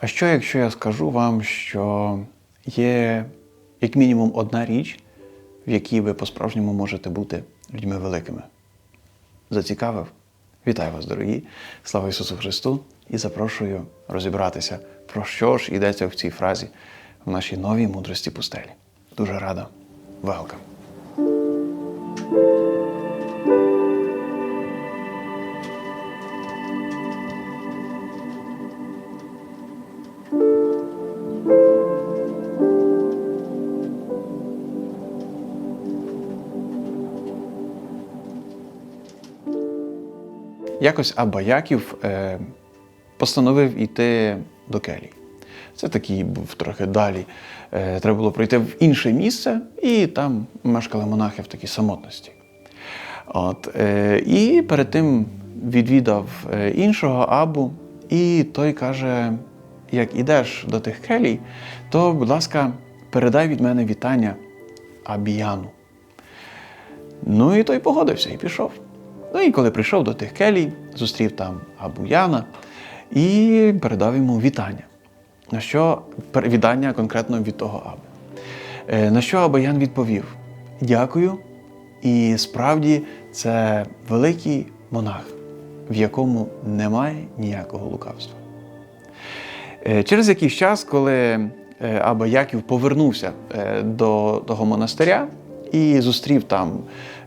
А що, якщо я скажу вам, що є як мінімум одна річ, в якій ви по-справжньому можете бути людьми великими? Зацікавив? Вітаю вас, дорогі! Слава Ісусу Христу! І запрошую розібратися, про що ж йдеться в цій фразі в нашій новій мудрості пустелі. Дуже рада. Welcome! Якось Абба Яків е, постановив іти до келії. Це такий був трохи далі. Е, треба було пройти в інше місце, і там мешкали монахи в такій самотності. От, е, і перед тим відвідав е, іншого Абу, і той каже: як ідеш до тих келій, то, будь ласка, передай від мене вітання Абіяну. Ну і той погодився і пішов. Ну і коли прийшов до тих келій, зустрів там Абуяна і передав йому вітання. На що вітання конкретно від того Абу. Е, На що Абаян відповів: Дякую. І справді це великий монах, в якому немає ніякого лукавства. Е, Через якийсь час, коли е, Аба Яків повернувся до того монастиря і зустрів там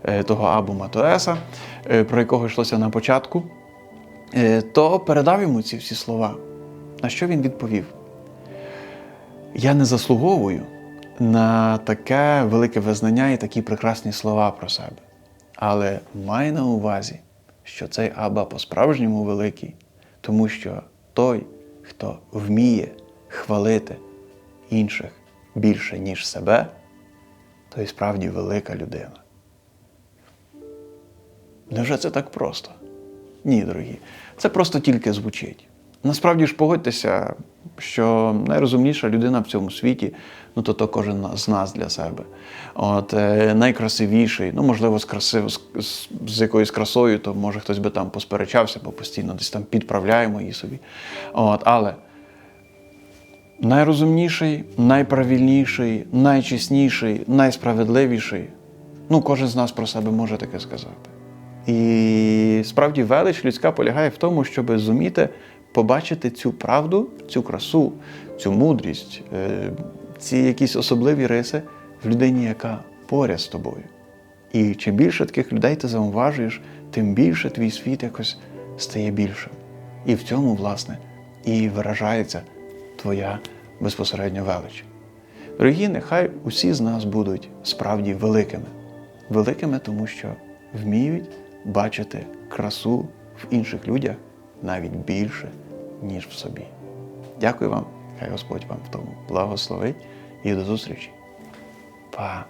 е, того Абу Матоеса, е, про якого йшлося на початку, е, то передав йому ці всі слова. На що він відповів? Я не заслуговую на таке велике визнання і такі прекрасні слова про себе. Але май на увазі, що цей Аба по-справжньому великий, тому що той, хто вміє хвалити інших більше, ніж себе, той справді велика людина. Невже це так просто? Ні, дорогі. Це просто тільки звучить. Насправді ж погодьтеся, що найрозумніша людина в цьому світі, ну то то кожен з нас для себе. От е, найкрасивіший, ну можливо, з красив, з, з якоюсь красою, то може хтось би там посперечався, бо постійно десь там підправляємо її собі. От, але найрозумніший, найправильніший, найчесніший, найсправедливіший. Ну, кожен з нас про себе може таке сказати. І справді велич людська полягає в тому, щоб зуміти побачити цю правду, цю красу, цю мудрість, е, ці якісь особливі риси в людині, яка поряд з тобою. І чим більше таких людей ти зауважуєш, тим більше твій світ якось стає більшим. І в цьому, власне, і виражається твоя безпосередня велич. Дорогі, нехай усі з нас будуть справді великими. Великими, тому що вміють бачити красу в інших людях навіть більше, ніж в собі. Дякую вам, хай Господь вам в тому благословить і до зустрічі. Па!